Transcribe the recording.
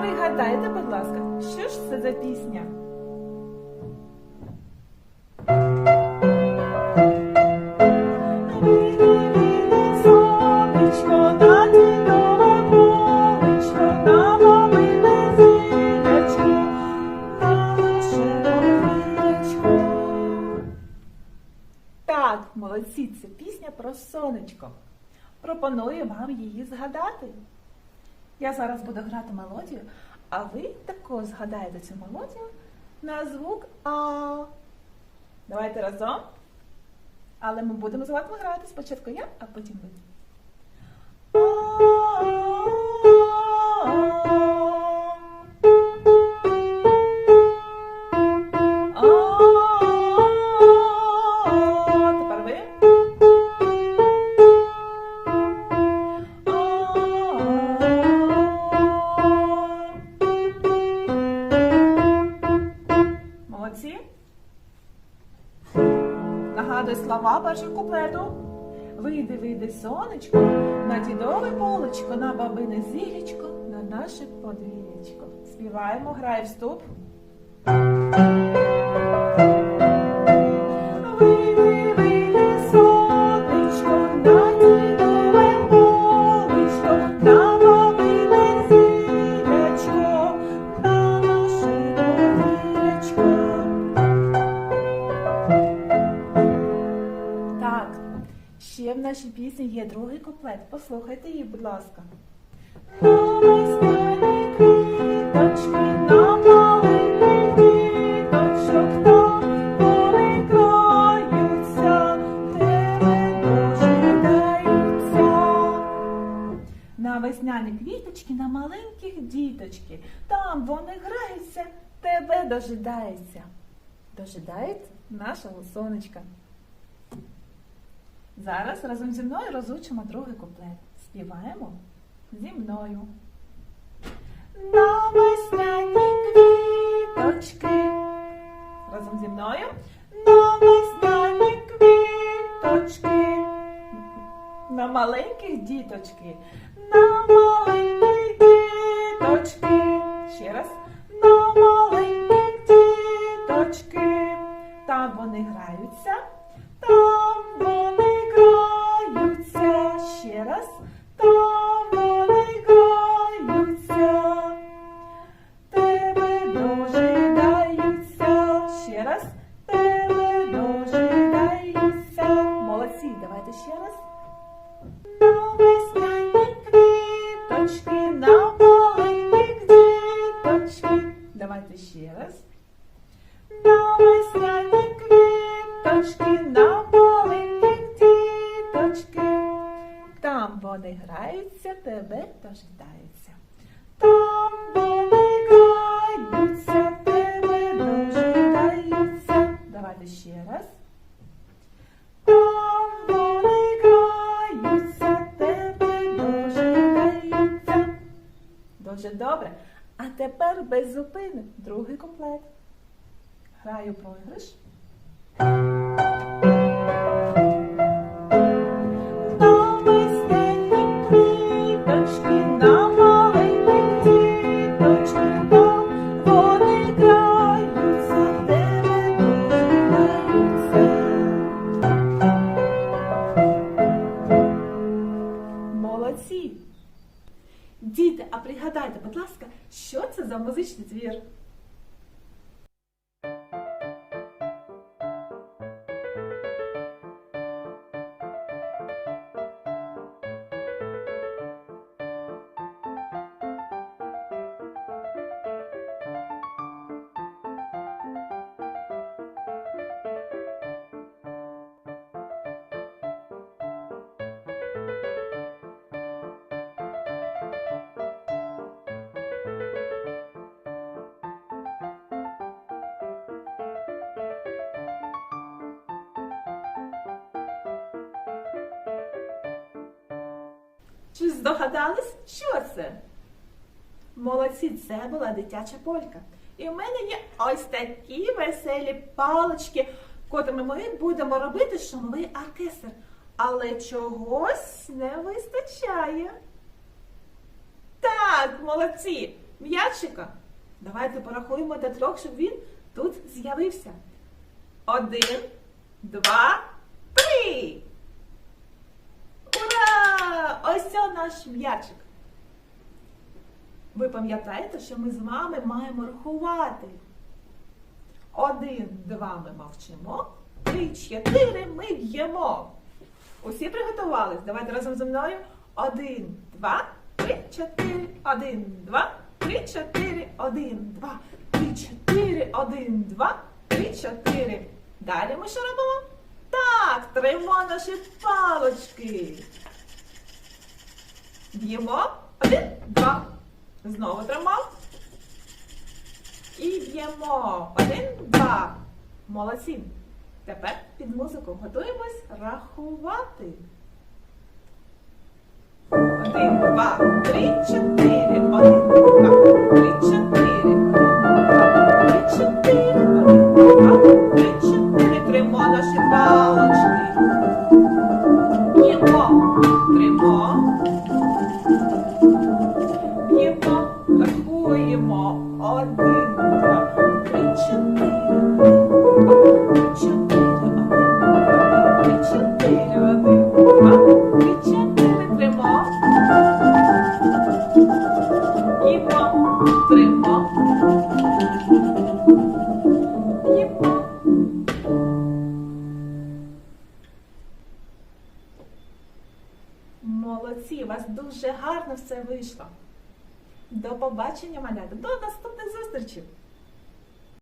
Пригадайте, будь ласка, що ж це за пісня? Так, молодці, це пісня про сонечко. Пропоную вам її згадати. Я зараз буду грати мелодію, а ви також згадаєте цю мелодію на звук А. Давайте разом. Але ми будемо з вами грати спочатку я, а потім ви. Нагадую слова першого куплету. Вийди, вийди, сонечко, на дідове полочко, на бабине зілечко, на наше подвір'ячко. Співаємо, грає вступ. Ще в нашій пісні є другий куплет. Послухайте її, будь ласка. На весняні квіточки, на маленьких діточки, там вони граються, тебе дожидаються. Дожидається нашого сонечка. Зараз разом зі мною розучимо другий куплет. Співаємо зі мною. На весняні квіточки. Разом зі мною. На весняні квіточки. На маленьких діточки. На маленьких діточки. Ще раз. На маленьких діточки. Там вони граються. Давайте ще раз. На весняні квіточки, на маленьких діточки. Там вони граються, тебе дожидаються. Там вони граються, тебе дожидаються. Давайте ще раз. Там вони граються, тебе дожидаються. Дуже добре. А тепер без зупини другий комплект. Граю програш. На за музичний твір? Чи здогадались, що це? Молодці, це була дитяча полька. І в мене є ось такі веселі палички, котрими ми будемо робити шумовий оркестр. але чогось не вистачає. Так, молодці, м'ячика. Давайте порахуємо до трьох, щоб він тут з'явився. Один, два, три. Ось це наш м'ячик. Ви пам'ятаєте, що ми з вами маємо рахувати. Один, два ми мовчимо. Три, чотири ми б'ємо. Усі приготувались? Давайте разом зі мною. Один, два, три, чотири. Один, два, три, чотири. Один, два, три, чотири. Один, два, три, чотири. Далі ми що робимо? Так, тримо наші палочки. Б'ємо. Один, два. Знову тримав. І б'ємо. Один, два. Молодці. Тепер під музику готуємось рахувати. Молодці, у вас дуже гарно все вийшло. До побачення, малята, до наступних зустрічей!